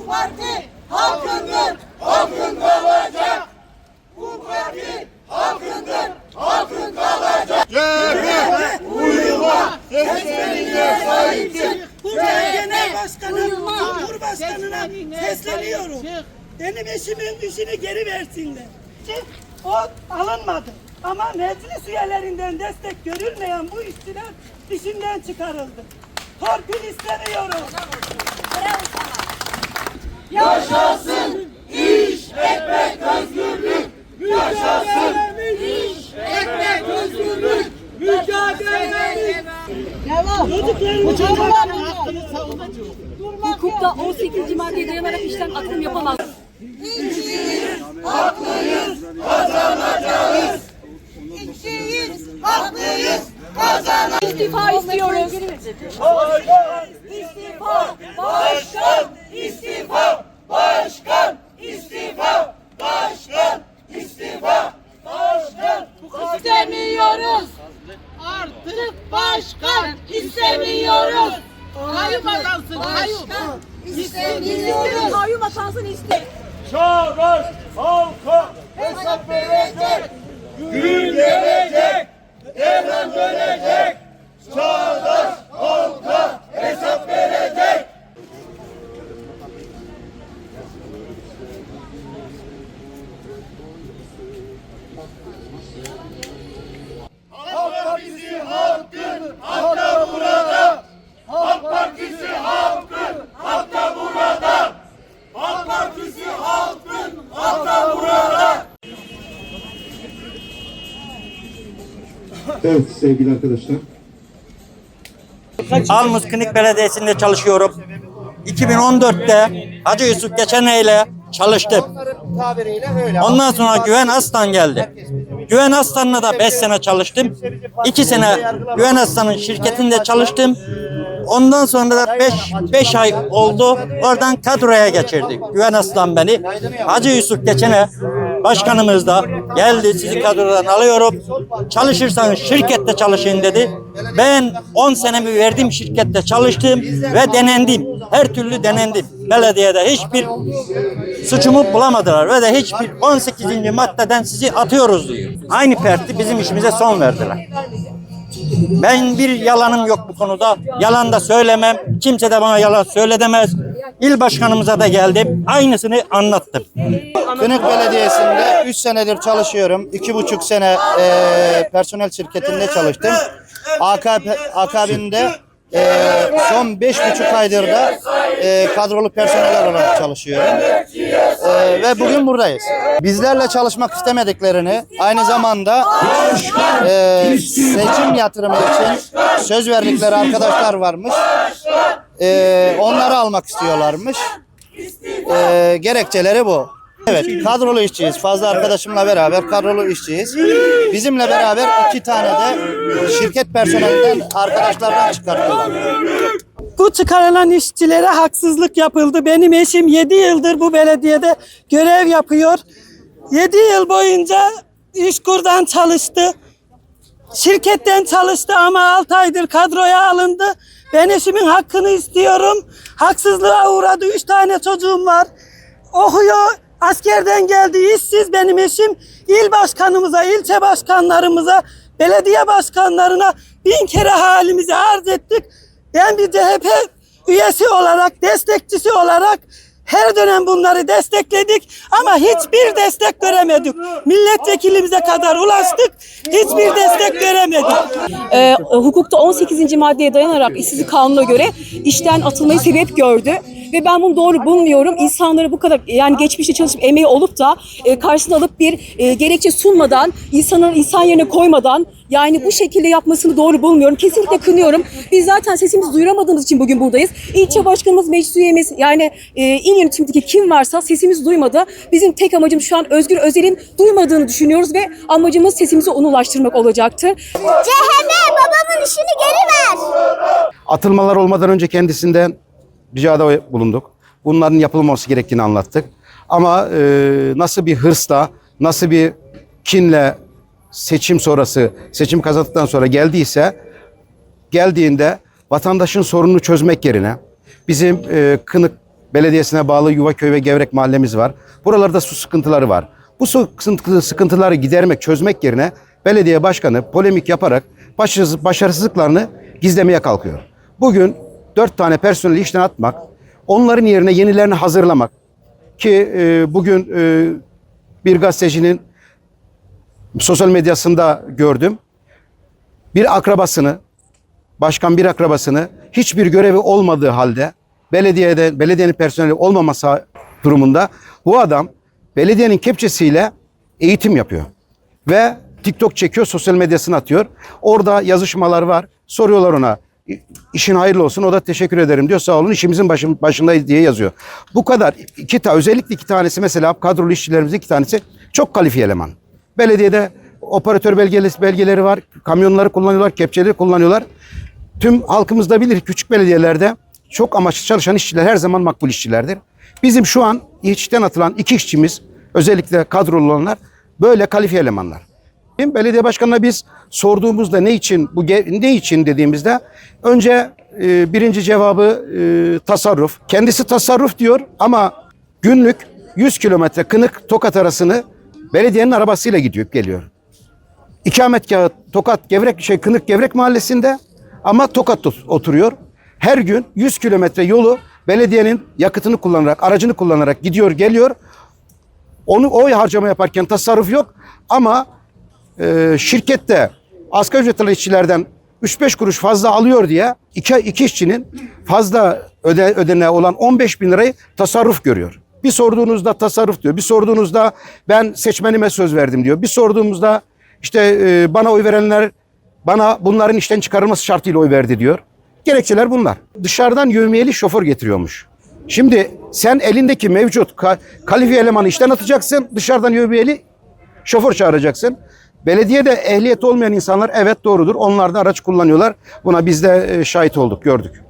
Bu parti halkındır, halkın kalacak. Bu parti halkındır, halkın kalacak. CHP uyuma, seslerine sahip çık. Genel Başkanı, Cumhurbaşkanı'na sesleniyorum. Benim eşimin işini geri versinler. Çık, o alınmadı. Ama meclis üyelerinden destek görülmeyen bu işçiler işinden çıkarıldı. Torpil istemiyorum. Yaşasın iş, ekmek, özgürlük. Yaşasın iş, ekmek, özgürlük. Mücadelemiz. Hukukta 18. maddeye dayanarak işten atılım yapamaz. Haklıyız, kazanacağız. İşçiyiz, haklıyız, kazanacağız. İstifa istiyoruz. İstifa, başkan istifa, başkan istifa, başkan istifa, başkan İstemiyoruz. Artık başkan istemiyoruz. Kayyum atansın kayyum. istemiyoruz. Kayyum atansın iste. Çağdaş halka hesap verecek. Gün gelecek, devran dönecek. Çağdaş halka hesap verecek. Halk Partisi halkın, hakka burada. Halk Partisi halkın, hakka burada. Halk Partisi halkın, hakka burada. Evet sevgili arkadaşlar. Almızkınık Belediyesi'nde çalışıyorum. 2014'te Hacı Yusuf Geçeneyle çalıştım. Ondan sonra Güven Aslan geldi. Güven Aslan'la da 5 sene çalıştım. 2 sene Güven Aslan'ın şirketinde çalıştım. Ondan sonra da 5 5 ay oldu. Oradan kadroya geçirdi. Güven Aslan beni. Hacı Yusuf Geçene başkanımız da geldi sizi kadrodan alıyorum. Çalışırsanız şirkette çalışın dedi. Ben 10 senemi verdim şirkette çalıştım ve denendim. Her türlü denendim. Belediyede hiçbir suçumu bulamadılar ve de hiçbir 18. maddeden sizi atıyoruz diyor. Aynı parti bizim işimize son verdiler. Ben bir yalanım yok bu konuda. Yalan da söylemem. Kimse de bana yalan söyledemez. İl başkanımıza da geldim. Aynısını anlattım. Kınık Belediyesi'nde 3 senedir çalışıyorum. 2,5 sene e, personel şirketinde çalıştım. AKP, akabinde e, son 5,5 aydır da e, kadrolu personel olarak çalışıyorum. E, ve bugün buradayız. Bizlerle çalışmak istemediklerini aynı zamanda e, seçim yatırımı için söz verdikleri arkadaşlar varmış. E, onları almak istiyorlarmış. Ee, gerekçeleri bu. Evet, kadrolu işçiyiz. Fazla arkadaşımla beraber kadrolu işçiyiz. Bizimle beraber iki tane de şirket personelinden arkadaşlardan çıkarttılar. Bu çıkarılan işçilere haksızlık yapıldı. Benim eşim 7 yıldır bu belediyede görev yapıyor. 7 yıl boyunca İşkur'dan çalıştı. Şirketten çalıştı ama 6 aydır kadroya alındı. Ben eşimin hakkını istiyorum. Haksızlığa uğradı. 3 tane çocuğum var. Okuyor. Askerden geldi. işsiz benim eşim. İl başkanımıza, ilçe başkanlarımıza, belediye başkanlarına bin kere halimizi arz ettik. Ben bir CHP üyesi olarak, destekçisi olarak her dönem bunları destekledik ama hiçbir destek göremedik. Milletvekilimize kadar ulaştık, hiçbir destek göremedik. Ee, hukukta 18. maddeye dayanarak işsizlik kanuna göre işten atılmayı sebep gördü. Ve ben bunu doğru bulmuyorum. İnsanları bu kadar yani geçmişte çalışıp emeği olup da e, karşısına alıp bir e, gerekçe sunmadan, insanın insan yerine koymadan yani bu şekilde yapmasını doğru bulmuyorum. Kesinlikle kınıyorum. Biz zaten sesimizi duyuramadığımız için bugün buradayız. İlçe başkanımız, meclis üyemiz yani e, il yönetimindeki kim varsa sesimizi duymadı. Bizim tek amacımız şu an Özgür Özel'in duymadığını düşünüyoruz ve amacımız sesimizi ona ulaştırmak olacaktır. CHP babamın işini geri ver. Atılmalar olmadan önce kendisinden ricada bulunduk. Bunların yapılmaması gerektiğini anlattık. Ama e, nasıl bir hırsla, nasıl bir kinle seçim sonrası, seçim kazandıktan sonra geldiyse geldiğinde vatandaşın sorununu çözmek yerine bizim e, Kınık Belediyesi'ne bağlı Yuvaköy ve Gevrek mahallemiz var. Buralarda su sıkıntıları var. Bu su sıkıntı- sıkıntıları gidermek, çözmek yerine belediye başkanı polemik yaparak başarısız, başarısızlıklarını gizlemeye kalkıyor. Bugün dört tane personeli işten atmak, onların yerine yenilerini hazırlamak ki e, bugün e, bir gazetecinin sosyal medyasında gördüm. Bir akrabasını, başkan bir akrabasını hiçbir görevi olmadığı halde belediyede belediyenin personeli olmaması durumunda bu adam belediyenin kepçesiyle eğitim yapıyor. Ve TikTok çekiyor, sosyal medyasına atıyor. Orada yazışmalar var. Soruyorlar ona "İ- işin hayırlı olsun. O da teşekkür ederim diyor. Sağ olun işimizin başın, başındayız diye yazıyor. Bu kadar. İki ta özellikle iki tanesi mesela kadrolu işçilerimizin iki tanesi çok kalifiye eleman. Belediyede operatör belgesi, belgeleri var. Kamyonları kullanıyorlar, kepçeleri kullanıyorlar. Tüm halkımız da bilir küçük belediyelerde çok amaçlı çalışan işçiler her zaman makbul işçilerdir. Bizim şu an işten atılan iki işçimiz özellikle kadrolu olanlar böyle kalifiye elemanlar. Belediye başkanına biz sorduğumuzda ne için bu ne için dediğimizde önce e, birinci cevabı e, tasarruf. Kendisi tasarruf diyor ama günlük 100 kilometre Kınık Tokat arasını belediyenin arabasıyla gidiyor geliyor. İkametgahı Tokat Gevrek şey Kınık Gevrek mahallesinde ama Tokat oturuyor. Her gün 100 kilometre yolu belediyenin yakıtını kullanarak, aracını kullanarak gidiyor, geliyor. Onu o harcama yaparken tasarruf yok ama e, şirkette asgari ücretli işçilerden 3-5 kuruş fazla alıyor diye iki, iki işçinin fazla öde, ödene olan 15 bin lirayı tasarruf görüyor. Bir sorduğunuzda tasarruf diyor. Bir sorduğunuzda ben seçmenime söz verdim diyor. Bir sorduğumuzda işte e, bana oy verenler bana bunların işten çıkarılması şartıyla oy verdi diyor. Gerekçeler bunlar. Dışarıdan yövmiyeli şoför getiriyormuş. Şimdi sen elindeki mevcut ka- kalifiye elemanı işten atacaksın. Dışarıdan yövmiyeli şoför çağıracaksın. Belediyede ehliyet olmayan insanlar evet doğrudur. Onlar da araç kullanıyorlar. Buna biz de e, şahit olduk, gördük.